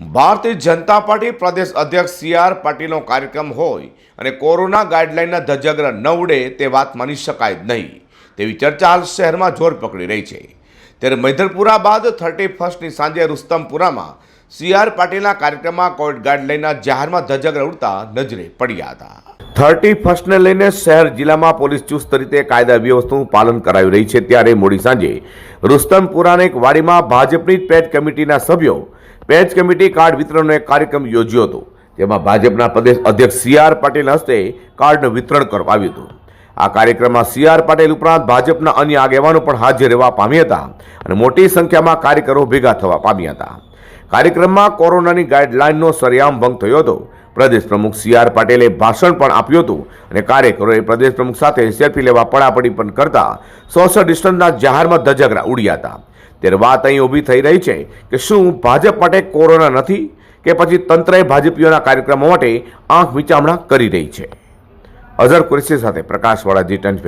Bharatiya Janata party પ્રદેશ અધ્યક્ષ C R પાટીલનો કાર્યક્રમ હોય અને કોરોના ગાઈડલાઇનના ધજગ્ર ન ઉડે તે વાત માની શકાય નહીં, તેવી ચર્ચા હાલ શહેરમાં જોર પકડી રહી છે. ત્યારે મૈધરપુરા બાદ થર્ટી ફર્સ્ટની સાંજે રુસ્તમપુરામાં સી આર પાટીલના કાર્યક્રમમાં કોવિડ ગાઈડલાઇનના જાહેરમાં ધજગ્ર ઉડતા નજરે પડ્યા હતા. થર્ટી ફર્સ્ટને લઈને શહેર જિલ્લામાં પોલીસ ચુસ્ત રીતે કાયદા વ્યવસ્થાનું પાલન કરાવી રહી છે. ત્યારે મોડી સાંજે રુસ્તમપુરાની એક વાડીમાં ભાજપની પેટ કમિટીના સભ્યો પેજ કમિટી કાર્ડ વિતરણનો એક કાર્યક્રમ યોજ્યો હતો. જેમાં ભાજપના પ્રદેશ અધ્યક્ષ સી આર પાટીલ હસ્તે કાર્ડનું વિતરણ કરવામાં આવ્યું હતું. આ કાર્યક્રમમાં સી આર પાટીલ ઉપરાંત ભાજપના અન્ય આગેવાનો પણ હાજર રહેવા પામ્યા હતા અને મોટી સંખ્યામાં કાર્યકરો ભેગા થવા પામ્યા હતા. કાર્યક્રમમાં કોરોનાની ગાઈડલાઇનનો સરેઆમ ભંગ થયો હતો. પ્રદેશ પ્રમુખ સી આર પાટીલે ભાષણ પણ આપ્યું હતું અને કાર્યકરોએ પ્રદેશ પ્રમુખ સાથે સેલ્ફી લેવા પડાપડી પણ કરતા સોશિયલ ડિસ્ટન્સના જાહેરમાં ધજગરા ઉડ્યા હતા. ત્યારે વાત અહીં ઊભી થઈ રહી છે કે શું ભાજપ માટે કોરોના નથી કે પછી તંત્રએ ભાજપીઓના કાર્યક્રમો માટે આંખ વિચામણા કરી રહી છે. અઝર કુરેશી સાથે પ્રકાશવાળા જી ટન્સ